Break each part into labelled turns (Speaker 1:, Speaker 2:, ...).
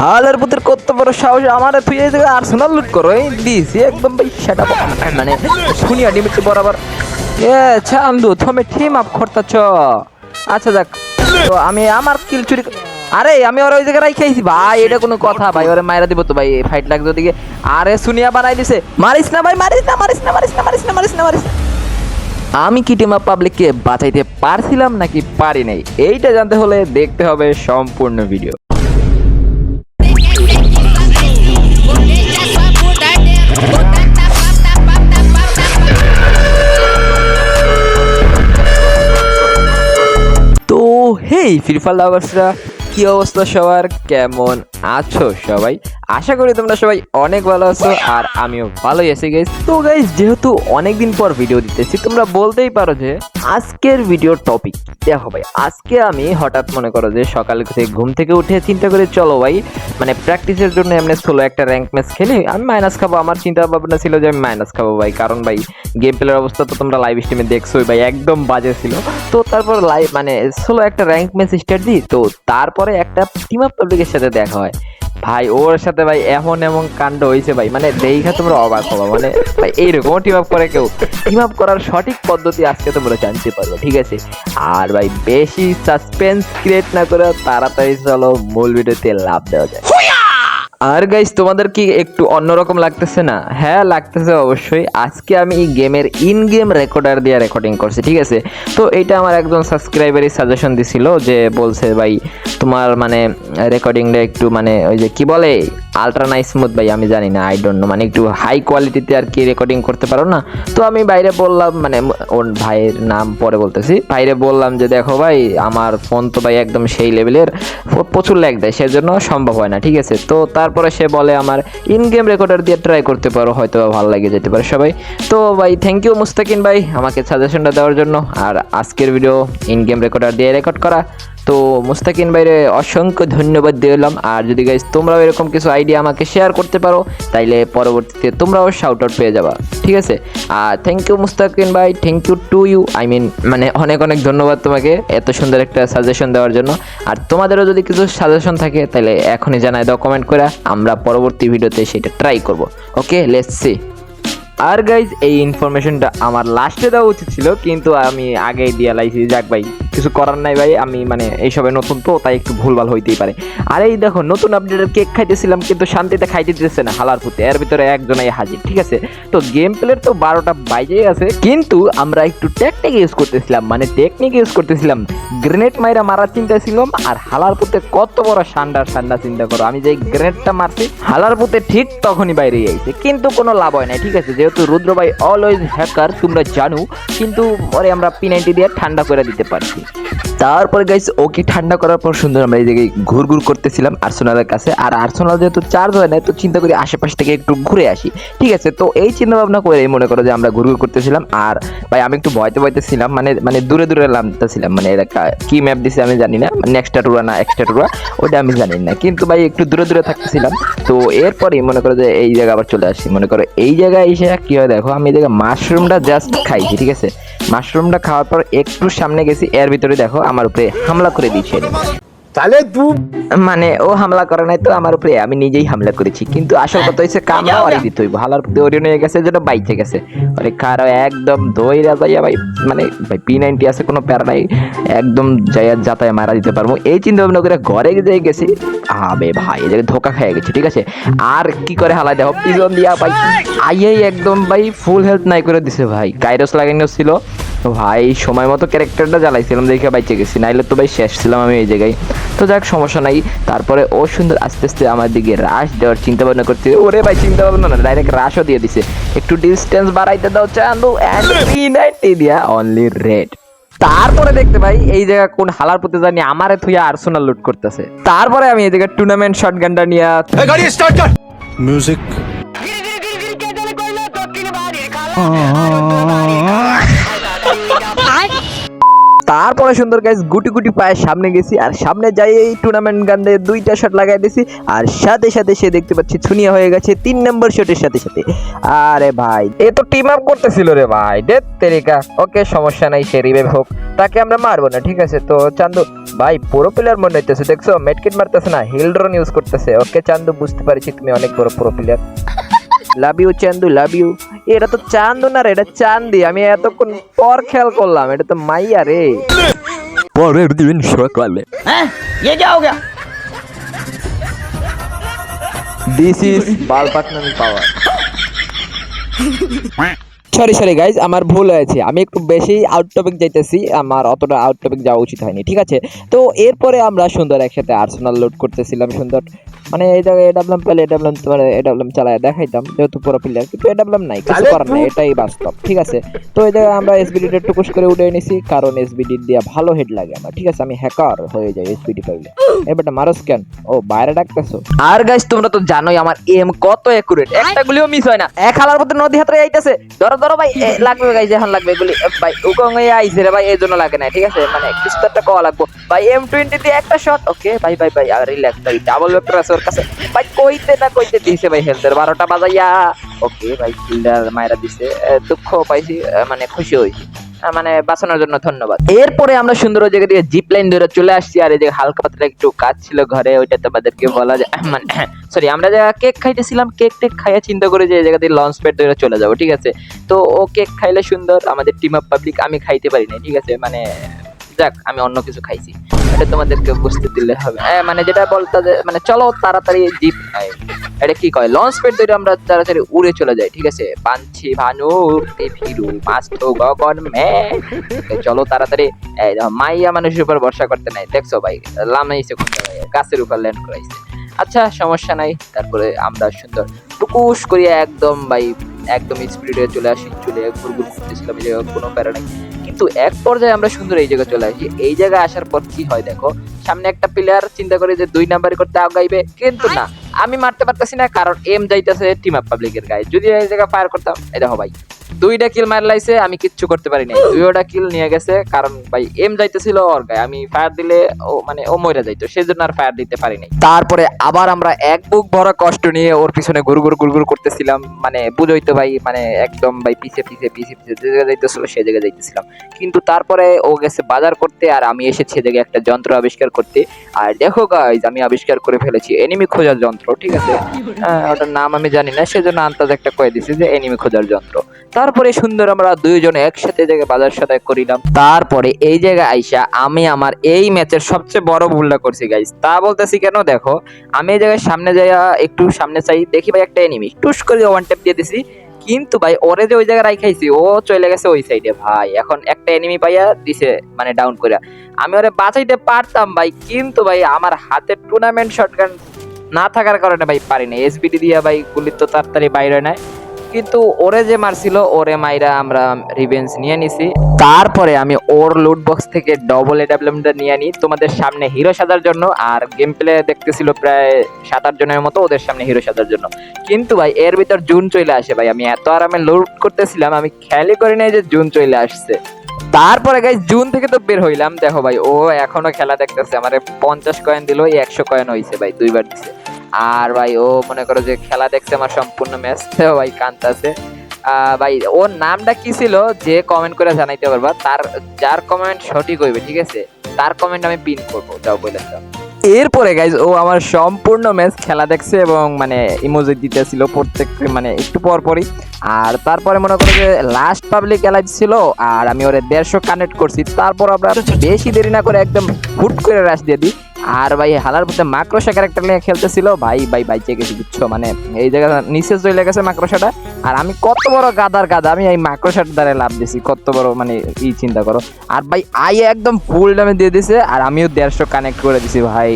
Speaker 1: হালের পুতের কত বড় সাহস আমার তুই এই জায়গায় লুট করো, এই দিছি একদম ভাই, সেটা মানে শুনিয়া ডিমেছে বরাবর। এ, চান্দু, তুমি টিম আপ করতেছ। আচ্ছা যাক, তো আমি আমার কিল চুরি আরে, আমি ওর ওই জায়গায় রাইখাইছি ভাই, এটা কোনো কথা, ভাই, ওরে মাইরা দিব তো, ভাই ফাইট লাগছে ওদিকে। আরে, শুনিয়া বানাই দিছে। মারিস না, ভাই, মারিস না মারিস না মারিস না মারিস না মারিস না মারিস না। আমি কি টিম পাবলিককে বাঁচাইতে পারছিলাম নাকি পারি নাই? এইটা জানতে হলে দেখতে হবে সম্পূর্ণ ভিডিও হেই ফায়ার লাভার্সরা কি অবস্থা সবার? কেমন আছো সবাই? আশা করি তোমরা সবাই অনেক ভালো আছো আর আমিও ভালোই আছি গাইজ তো গাইজ যেহেতু অনেকদিন পর ভিডিও দিতেছি, তোমরা বলতেই পারো যে আজকের ভিডিওর টপিক দেখো ভাই আজকে আমি হঠাৎ মনে করো যে সকাল থেকে ঘুম থেকে উঠে চিন্তা করে, চলো ভাই মানে প্র্যাকটিসের জন্য এমনি সোলো একটা র্যাঙ্ক ম্যাচ খেলি। আমি মাইনাস খাব, আমার চিন্তা ভাবনা ছিল যে আমি মাইনাস খাব ভাই, কারণ ভাই গেম প্লের অবস্থা তো তোমরা লাইভ স্ট্রিমে দেখছোই ভাই, একদম বাজে ছিল। তো তারপর লাইভ মানে ষোলো একটা র্যাঙ্ক ম্যাচ স্টার্ট দিই, তো তারপরে একটা টিম আপ পাবলিকের সাথে দেখা হয়। ভাই, ওর সাথে ভাই এমন এমন কাণ্ড হয়েছে ভাই মানে দেখা তোমরা অবাক হবা মানে ভাই এইরকম টিম আপ করে কেউ? টিম আপ করার সঠিক পদ্ধতি আজকে তোমরা জানতে পারবে, ঠিক আছে? আর ভাই, বেশি সাসপেন্স ক্রিয়েট না করে তাড়াতাড়ি চলো মূল ভিডিওতে লাভ দেওয়া যায় আর গাইস তোমাদের কি একটু অন্যরকম লাগতেছে না? হ্যাঁ লাগতেছে অবশ্যই। আজকে আমি এই গেমের ইন গেম রেকর্ডার দিয়ে রেকর্ডিং করছি, ঠিক আছে? তো এটা আমার একজন সাবস্ক্রাইবারই সাজেশন দিছিল যে বলছে, ভাই, তোমার মানে রেকর্ডিংটা একটু মানে ওই যে কি বলে আলট্রা নাই স্মুথ ভাই, আমি জানি না আই ডোন্ট নো মানে একটু হাই কোয়ালিটিতে আর কি রেকর্ডিং করতে পারো না। তো আমি বাইরে বললাম মানে ওর ভাইয়ের নাম পরে বলতেছি, বাইরে বললাম যে দেখো ভাই, আমার ফোন তো ভাই একদম সেই লেভেলের প্রচুর ল্যাগ দেয়, সেজন্য সম্ভব হয় না, ঠিক আছে? তো তারপরে সে বলে আমার ইন গেম রেকর্ডার দিয়ে ট্রাই করতে পারো হয়তো ভালো লাগে যেতে পারে সবাই। তো ভাই থ্যাংক ইউ মুস্তাকিন ভাই, আমাকে সাজেশনটা দেওয়ার জন্য, আর আজকের ভিডিও ইন গেম রেকর্ডার দিয়ে রেকর্ড করা। তো মুস্তাকিন ভাইরে অসংখ্য ধন্যবাদ দিলাম আর যদি গাইজ তোমরাও এরকম কিছু আইডিয়া আমাকে শেয়ার করতে পারো, তাইলে পরবর্তীতে তোমরাও শাউট আউট পেয়ে যাবা। ঠিক আছে? আর থ্যাংক ইউ মুস্তাকিন ভাই thank you to you I mean মানে অনেক অনেক ধন্যবাদ তোমাকে এত সুন্দর একটা সাজেশন দেওয়ার জন্য। আর তোমাদেরও যদি কিছু সাজেশন থাকে তাহলে এখনই জানাই দাও কমেন্ট করে আমরা পরবর্তী ভিডিওতে সেটা ট্রাই করব। ওকে লেটস সি আর গাইজ এই ইনফরমেশনটা আমার লাস্টে দেওয়া উচিত ছিল, কিন্তু আমি আগেই দিয়ে লাইছি। যাক ভাই, কিছু করার নাই ভাই, আমি মানে এইসবে নতুন তো, তাই একটু ভুলভাল হইতেই পারে। আর এই দেখো, নতুন আপডেটের কেক খাইতেছিলাম, কিন্তু শান্তিতে খাইতে দিতেছে না, হালার পুঁতে। এর ভিতরে একজনাই হাজির, ঠিক আছে? তো গেম প্লের তো বারোটা বাইজেই আছে, কিন্তু আমরা একটু টেকনিক ইউজ করতেছিলাম মানে টেকনিক ইউজ করতেছিলাম। গ্রেনেড মাইরা মারার চিন্তা ছিলাম আর হালার পুতে কত বড় সান্ডার সান্ডা চিন্তা করো। আমি যে গ্রেনেডটা মারছি, হালার পুতে ঠিক তখনই বাইরে আইছে, কিন্তু কোনো লাভ হয় না ঠিক আছে? যেহেতু রুদ্র ভাই অলওয়েজ হ্যাকার তোমরা জানো, কিন্তু পরে আমরা পি নাইনটি দিয়ে ঠান্ডা করে দিতে পারছি। তারপরে গাইস ওকে ঠান্ডা করার পর সুন্দর আমরা এই জায়গায় ঘুর ঘুর করতেছিলাম আর্সেনালের কাছে। আর আর্সেনাল যেহেতু চার্জ হয় না, তো চিন্তা করি আশেপাশ থেকে একটু ঘুরে আসি। ঠিক আছে, তো এই চিন্তা ভাবনা করে মনে করো যে আমরা ঘুর ঘুর করতেছিলাম। আর ভাই, আমি একটু ভয়তে ভয়তে ছিলাম মানে মানে দূরে দূরে নামতেছিলাম। মানে এটা কা- ম্যাপ দিছে আমি জানি না নেক্সটটা টুরা না এক্সট্রা টুরা ওটা আমি জানি না। কিন্তু ভাই, একটু দূরে দূরে থাকতেছিলাম। তো এরপরে মনে করো যে এই জায়গা আবার চলে আসি। মনে করো এই জায়গায় এসে কি হয় দেখো, আমি এই জায়গায় মাশরুমটা জাস্ট খাইছি, ঠিক আছে? মাশরুমটা খাওয়ার পর একটু সামনে গেছি এর ভিতরে দেখো আমার উপরে হামলা করে দিয়েছে।
Speaker 2: তাহলে তু
Speaker 1: মানে ও হামলা করে নাই তো আমার উপরে আমি নিজেই হামলা করেছি। কিন্তু আসল কথা হচ্ছে কামড়া আরে দিতে হইব। হালার ওরিয়ন হয়ে গেছে যেটা বাইচে গেছে। আরে কারও একদম দইরা যাইয়া ভাই মানে ভাই পি নাইনটি আছে কোনো প্যারা নাই। একদম যাইয়া যাতায় মারা দিতে পারব। এই চিন্তা ভাবনা করে ঘরে যাই গেছি আবে ভাই এই ধোকা খেয়ে গেছে ঠিক আছে? আর কি করে হালাই দেখো পিজন দিয়া ভাই আইয়াই একদম ভাই ফুল হেলথ নাই করে দিছে ভাই। কাইরস লাগানো ছিল। ভাই সময় মতো ক্যারেক্টারটা জ্বালাইছিলাম দেখে বাইচে গেছি নাইলে তো ভাই শেষ ছিলাম আমি এই জায়গায় তো যাক সমস্যা নাই তারপরে ও সুন্দর আস্তে আস্তে আমার দিকে রাশ দেওয়ার চিন্তা ভাবনা করছে ওরে ভাই চিন্তা ভাবনা না ডাইরেক্ট রাশও দিয়ে দিছে একটু ডিস্টেন্স বাড়াইতে দাও চান্দু অ্যান্ড থ্রি নাইনটি দিয়া অনলি রেড তারপরে দেখতে ভাই এই জায়গা কোন হালার প্রতি জানি আমারে থুইয়া আর্সেনাল লুট করতেছে তারপরে আমি এই জায়গায় টুর্নামেন্ট শট গানটা নিয়ে
Speaker 2: গাড়ি স্টার্ট কর
Speaker 3: music
Speaker 1: তারপরে সুন্দর গাইজ গুটি গুটি পায়ে সামনে গেছি আর সামনে যাই এই টুর্নামেন্ট গান্ডে দুইটা শট লাগাই দিছি আর সাথে সাথে সে দেখতে পাচ্ছি ছুনিয়া হয়ে গেছে তিন নম্বর শটের সাথে সাথে। আরে ভাই, এ তো টিম আপ করতেছিল রে ভাই ডেট তেরিকা। ওকে, সমস্যা নাই, সে রিভাইভ হোক। তাকে আমরা মারবো না, ঠিক আছে? তো চান্দু, ভাই, পুরো প্লেয়ার মনে হইতেছে, দেখছ? মেডকিট মারতেছে না হিল ড্রোন ইউজ করতেছে। ওকে, চান্দু, বুঝতে পারছি তুমি অনেক বড় পুরো player love you Chandu love you এটা তো চান্দ না রে এটা চান্দি। আমি এতক্ষণ পর খেয়াল করলাম এটা তো মাইয়া রে। পরের দিন সকালে। দিস ইজ বালপাটনামি পাওয়ার সরি সরি গাইজ আমার ভুল হয়েছে। আমি একটু বেশি আউট টপিক যাইতেছি আমার অতটা আউট টপিক যাওয়া উচিত হয়নি ঠিক আছে? তো এরপরে আমরা সুন্দর একসাথে আর্সেনাল লোড করতেছিলাম সুন্দর। মানে এই জায়গায় এডাবলাম পেলে এডাবলাম তোমার এডাবলাম চালায় দেখাইতাম যেহেতু পুরো প্লেয়ার কিন্তু এডাবলাম নাই কিছু করার নাই এটাই বাস্তব ঠিক আছে? তো এই জায়গায় আমরা এসবিডিটা টুকুস করে উঠে নিছি কারণ এসবিডি দিয়ে ভালো হেড লাগে আমার ঠিক আছে? আমি হ্যাকার হয়ে যাই এসবিডি পাইলে এবারটা মারো স্ক্যান ও বাইরে ডাকতেছো? আর গাইস তোমরা তো জানোই আমার এম কত একুরেট একটা গুলিও মিস হয় না। এক হালার মধ্যে নদী হাতরে আইতাছে ধরো ধরো ভাই লাগবে গাইস এখন লাগবে এগুলি ভাই উকং আইছে রে ভাই এই জন্য লাগে না ঠিক আছে? মানে কিছু একটা কওয়া লাগবো। ভাই এম টোয়েন্টি দিয়ে একটা শট ওকে ভাই ভাই ভাই আর রিল্যাক্স ভাই ডাবল ভেক্টর আছে ওর কাছে। ভাই কইতে না কইতে দিছে ভাই হেলথের বারোটা বাজাইয়া ওকে ভাই কিল্ডার মায়েরা দিছে দুঃখ পাইছি মানে খুশি আহ, মানে বাঁচানোর জন্য ধন্যবাদ। এরপরে আমরা সুন্দর ওই জায়গা দিয়ে জিপ লাইন ধরে চলে আসছি, আর এই যে হালকা পাতলা একটু কাজ ছিল ঘরে, ওইটা তোমাদেরকে বলা যায় মানে সরি আমরা যা কেক খাইতেছিলাম কেক টেক খাইয়া চিন্তা করে যে এই জায়গা দিয়ে লঞ্চ প্যাড ধরে চলে যাব, ঠিক আছে? তো ও কেক খাইলে সুন্দর, আমাদের টিম অফ পাবলিক আমি খাইতে পারি না ঠিক আছে? মানে যাক, আমি অন্য কিছু খাইছি। এটা তোমাদেরকে বুঝতে দিলে হবে। হ্যাঁ মানে যেটা বলতে মানে চলো তাড়াতাড়ি জিপ এটা কি কয়? লঞ্চ প্যাড ধরে আমরা তাড়াতাড়ি উড়ে চলে যাই, ঠিক আছে? পাঞ্ছি ভানু ফিরু মাস্ত গগন মে চলো তাড়াতাড়ি মাইয়া মানুষের উপর ভরসা করতে নাই। দেখছ ভাই? লামাইছে কোনটা ভাই গাছের উপর ল্যান্ড করাইছে। আচ্ছা সমস্যা নাই। তারপরে আমরা সুন্দর টুকুস করিয়া একদম ভাই, একদম স্পিডে চলে আসি, চলে ঘুরঘুর করতেছিলাম, এই জায়গায় কোনো প্যারা নাই। কিন্তু এক পর্যায়ে আমরা সুন্দর এই জায়গায় চলে আসি। এই জায়গায় আসার পর কি হয় দেখো? সামনে একটা প্লেয়ার চিন্তা করে যে দুই নাম্বারই করতে আগাইবে, কিন্তু না। আমি মারতে পারতেছি না, কারণ এম যাইতেছে টিম আপ পাবলিকের গায়ে। যদি এই জায়গায় ফায়ার করতাম, এই দেখো ভাই। দুইটা কিল মার লাইছে, আমি কিচ্ছু করতে পারি নাই দুইটা কিল নিয়ে গেছে, কারণ ভাই এম যাইতেছিল ওর গায়ে। আমি ফায়ার দিলে ও মানে ও মরে যাইতো সেই জন্য আর ফায়ার দিতে পারি নাই তারপরে আবার আমরা এক বুক ভরা কষ্ট নিয়ে ওর পিছনে গুরগুর গুরগুর করতেছিলাম। মানে বুঝই তো ভাই মানে একদম ভাই, পিছে পিছে পিছে পিছে, যে জায়গায় যাইতেছিল সেই জায়গায় যাইতেছিলাম। কিন্তু তারপরে ও গেছে বাজার করতে, আর আমি এসেছি এদিকে একটা যন্ত্র আবিষ্কার করতে। আর দেখো গাইজ আমি আবিষ্কার করে ফেলেছি এনিমি খোঁজার যন্ত্র, ঠিক আছে? ওটার নাম আমি জানি না, সেজন্য আন্তাজ একটা কয়ে দিছি যে এনিমি খোঁজার যন্ত্র। তারপরে সুন্দর আমরা দুইজন একসাথে জায়গায় বাজার সাথে করিলাম। তারপরে এই জায়গায় আইসা আমি আমার এই ম্যাচের সবচেয়ে বড় ভুলটা করছি গাইজ তা বলতেছি কেন? দেখো, আমি এই জায়গায় সামনে যাইয়া একটু সামনে চাই, দেখি ভাই একটা এনিমি টুস করে ওয়ান ট্যাপ দিয়ে দিছি। কিন্তু ভাই, ওরে যে ওই জায়গায় রাখাইছি ও চলে গেছে ওই সাইডে ভাই, এখন একটা এনিমি পাইয়া দিছে মানে ডাউন করে আমি ওরে বাঁচাইতে পারতাম ভাই, কিন্তু ভাই, আমার হাতে টুর্নামেন্ট শটগান না থাকার কারণে ভাই পারি না এসবিডি দিয়া ভাই গুলি তো তাড়াতাড়ি বাইরে নেয় কিন্তু ওরে যে মারছিল, ওরে মাইরা আমরা রিভেন্স নিয়ে নিছি। তারপরে আমি ওর লুট বক্স থেকে ডবল এডাব্লিউএমটা নিয়ে নিই তোমাদের সামনে হিরো সাজার জন্য, আর গেম প্লে দেখতেছিল প্রায় সাত আট জনের মতো ওদের সামনে হিরো সাজার জন্য। কিন্তু ভাই, এর ভিতর জুন চলে আসে ভাই, আমি এত আরামে লুট করতেছিলাম, আমি খেয়ালই করি নাই যে জুন চলে আসছে। তারপরে গাই জুন থেকে তো বের হইলাম। দেখো ভাই, ও এখনও খেলা দেখতেছে, আমার পঞ্চাশ কয়েন দিল, একশো কয়েন হয়েছে ভাই, দুইবার দিছে। আর ভাই, ও মনে করো যে খেলা দেখছে আমার সম্পূর্ণ ম্যাচ ভাই কান্তাছে ভাই, ওর নামটা কি ছিল? যে কমেন্ট করে জানাইতে পারবা। তার, যার কমেন্ট সঠিক হইবে, ঠিক আছে? তার কমেন্ট আমি পিন করব। যাও বলে দাও এরপরে গাইজ ও আমার সম্পূর্ণ ম্যাচ খেলা দেখছে এবং মানে ইমোজি দিতেছিল প্রত্যেক মানে একটু পর পরই। আর তারপরে মনে করো যে লাস্ট পাবলিক অ্যালাইভ ছিল, আর আমি ওরে দেড়শো কানেক্ট করছি। তারপর আমরা বেশি দেরি না করে একদম হুট করে রাশ দিয়ে দিই। আর ভাই, হালার মধ্যে মাক্রোসা ক্যারেক্টার নিয়ে খেলতেছিল। ভাই ভাই বাইচে গেছি বুঝছ? মানে এই জায়গা নিচে চলে গেছে মাক্রোসাটা আর আমি কত বড় গাদার গাদা, আমি এই মাক্রোসার দ্বারা লাভ দিছি। কত বড় মানে ই চিন্তা করো। আর ভাই, আই একদম ফুল দামে দিয়ে দিছে, আর আমিও দেড়শো কানেক্ট করে দিছি, ভাই।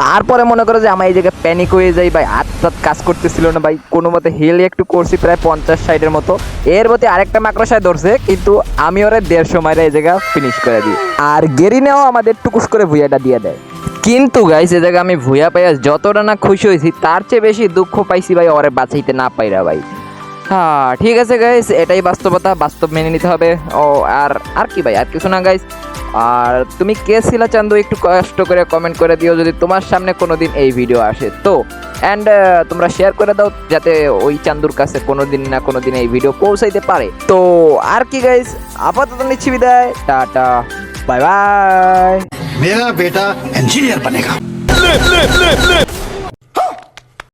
Speaker 1: তারপরে মনে করো যে আমার এই জায়গায় প্যানিক হয়ে যাই ভাই, হাত কাজ করতেছিল না, ভাই। কোনো মতে হেলে একটু করছি, প্রায় পঞ্চাশ সাইডের মতো। এর মধ্যে আরেকটা মাকড়সায় ধরছে, কিন্তু আমি ওরা দেড়শো মাইরে এই জায়গা ফিনিশ করে দিই। আর গেরিনেও আমাদের টুকুস করে ভুইয়াটা দিয়ে দেয়। কিন্তু গাইস এই জায়গায় আমি ভুইয়া পাইয়া যতটা না খুশি হয়েছি, তার চেয়ে বেশি দুঃখ পাইছি ভাই, ওরে বাঁচাইতে না পাইরা ভাই। হ্যাঁ ঠিক আছে গাইস এটাই বাস্তবতা, বাস্তব মেনে নিতে হবে। ও, আর আর কি ভাই, আর কিছু না গাইস আর তুমি কে ছিলা চান্দু, একটু কষ্ট করে কমেন্ট করে দিও যদি তোমার সামনে কোনোদিন এই ভিডিও আসে। তো অ্যান্ড তোমরা শেয়ার করে দাও যাতে ওই চান্দুর কাছে কোনোদিন না কোনোদিন এই ভিডিও পৌঁছাইতে পারে। তো, আর কি গাইস আপাতত নিচ্ছি বিদায়, টাটা বাই বাই
Speaker 3: मेरा बेटा इंजीनियर बनेगा ले, ले, ले, ले।